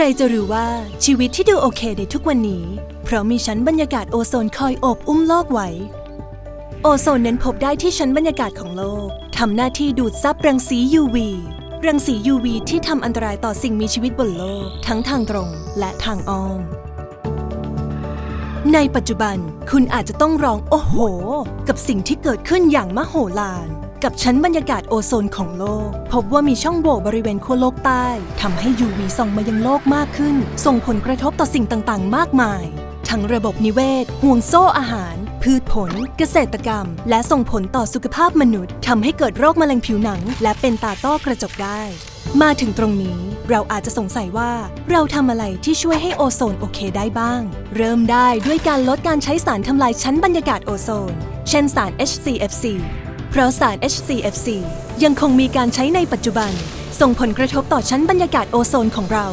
รจะรู้ว่าชีวิตที่ดูโอเคในทุกวันนี้ เพราะมีชั้นบรรยากาศโอโซนคอยโอบอุ้มโลกไว้ โอโซนนั้นพบได้ที่ชั้นบรรยากาศของโลก ทำหน้าที่ดูดซับรังสี UV รังสี UV ที่ทำอันตรายต่อสิ่งมีชีวิตบนโลก ทั้งทางตรงและทางอ้อม ในปัจจุบันคุณอาจจะต้องร้องโอ้โห กับสิ่งที่เกิดขึ้นอย่างมโหฬาร กับชั้นบรรยากาศโอโซนของโลก พบว่ามีช่องโหว่บริเวณขั้วโลกใต้ทำให้ UV ส่องมายังโลกมากขึ้น ส่งผลกระทบต่อสิ่งต่างๆ มากมาย ทั้งระบบนิเวศ ห่วงโซ่อาหาร พืชผล เกษตรกรรม และส่งผลต่อสุขภาพมนุษย์ทำให้เกิดโรคมะเร็งผิวหนัง และเป็นตาต้อกระจกได้ มาถึงตรงนี้เราอาจจะสงสัยว่า เราทำอะไรที่ช่วยให้โอโซนโอเคได้บ้าง เริ่มได้ด้วยการลดการใช้สารทำลายชั้นบรรยากาศโอโซน เช่นสาร HCFC เพราะสาร HCFC ยังคงมีการใช้ในปัจจุบัน ส่งผลกระทบต่อชั้นบรรยากาศโอโซนของเรา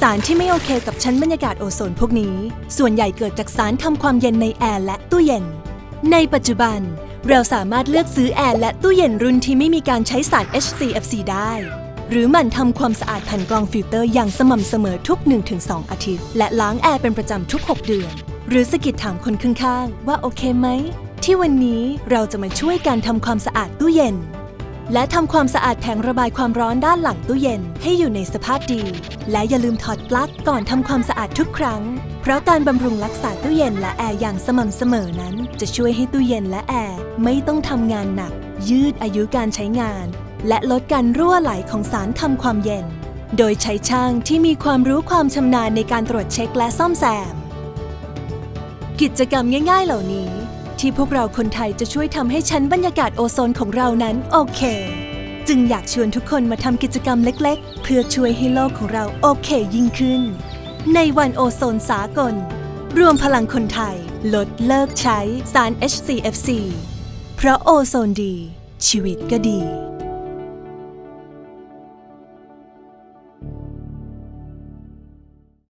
สารที่ไม่โอเคกับชั้นบรรยากาศโอโซนพวกนี้ ส่วนใหญ่เกิดจากสารทำความเย็นในแอร์และตู้เย็น ในปัจจุบัน เราสามารถเลือกซื้อแอร์และตู้เย็นรุ่นที่ไม่มีการใช้สาร HCFC ได้ หรือหมั่นทำความสะอาดแผ่นกรองฟิลเตอร์อย่างสม่ำเสมอทุก 1-2 อาทิตย์ และล้างแอร์เป็นประจำทุก 6 เดือน หรือสะกิดถามคนข้างๆว่าโอเคไหม ที่วันนี้เราจะมาช่วยการทำความสะอาดตู้เย็น และทำความสะอาดแผงระบายความร้อนด้านหลังตู้เย็นให้อยู่ในสภาพดี และอย่าลืมถอดปลั๊กก่อนทำความสะอาดทุกครั้ง เพราะการบำรุงรักษาตู้เย็นและแอร์อย่างสม่ำเสมอนั้น จะช่วยให้ตู้เย็นและแอร์ไม่ต้องทำงานหนัก ยืดอายุการใช้งาน และลดการรั่วไหลของสารทำความเย็น โดยใช้ช่างที่มีความรู้ความชำนาญในการตรวจเช็คและซ่อมแซม กิจกรรมง่าย ๆ เหล่านี้ ที่พวกเราคนไทยจะช่วยทำให้ชั้นบรรยากาศโอโซนของเรานั้นโอเค จึงอยากชวนทุกคนมาทำกิจกรรมเล็กๆ เพื่อช่วยให้โลกของเราโอเคยิ่งขึ้น ในวันโอโซนสากล รวมพลังคนไทย ลดเลิกใช้สาร HCFC เพราะโอโซนดี ชีวิตก็ดี